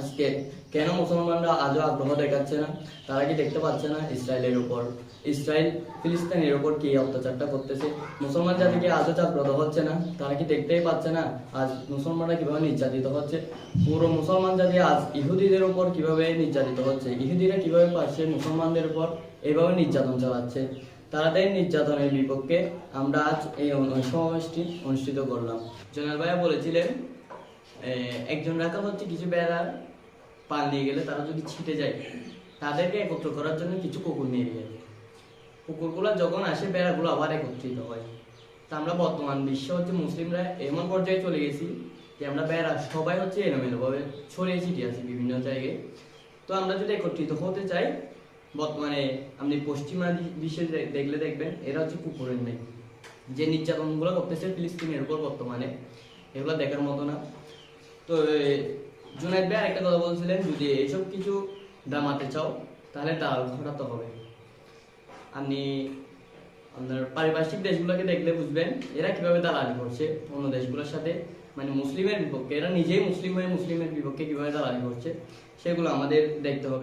আজকে কেন মুসলমানরা আজও আগ্রহ দেখাচ্ছে না? তারা কি দেখতে পাচ্ছে না ইসরায়েলের উপর? ইসরায়েল, ফিলিস্তিনের উপর কি অত্যাচারটা করতেছে? মুসলমান জাতিকে আজও জাগ্রত হচ্ছে না, তারা কি দেখতেই পাচ্ছে না? আজ মুসলমানরা কীভাবে নির্যাতিত হচ্ছে? পুরো মুসলমান জাতি আজ ইহুদিদের উপর কীভাবে নির্যাতিত হচ্ছে? ইহুদিরা কীভাবে পাচ্ছে মুসলমানদের উপর এভাবে নির্যাতন চালাচ্ছে? তাদের নির্যাতনের বিপক্ষে আমরা আজ এই সমাবেশটি অনুষ্ঠিত করলাম। জোনাল ভাইয়া বলেছিলেন একজন রাখাল হচ্ছে কিছু বেড়ার পাল নিয়ে গেলে তারা যদি ছিটে যায়, তাদেরকে একত্র করার জন্য কিছু কুকুর নিয়ে যায়। কুকুরগুলো যখন আসে, বেড়াগুলো আবার একত্রিত হয়। তা আমরা বর্তমান বিশ্ব হচ্ছে মুসলিমরা এমন পর্যায়ে চলে গেছি যে আমরা বেড়া সবাই হচ্ছে এলোমেলোভাবে ছড়িয়ে ছিটিয়ে আছি বিভিন্ন জায়গায়। তো আমরা যদি একত্রিত হতে চাই, বর্তমানে আপনি পশ্চিমা বিশ্বে দেখলে দেখবেন, এরা হচ্ছে কুকুরের নেই যে নির্যাতনগুলো করতেছে ফিলিস্তিনের উপর বর্তমানে, এগুলো দেখার মতো না। তো জুনাইদ ভাই আরেকটা কথা বলছিলেন যদি এইসব কিছু দামাতে চাও, তাহলে তা ঘটাতে হবে। আপনি আপনার পারিপার্শ্বিক দেশগুলোকে দেখলে বুঝবেন, এরা কীভাবে দালালি করছে অন্য দেশগুলোর সাথে। মানে মুসলিমের বিপক্ষে, এরা নিজেই মুসলিম হয়ে মুসলিমের বিপক্ষে কীভাবে দালালি করছে, সেগুলো আমাদের দেখতে হবে।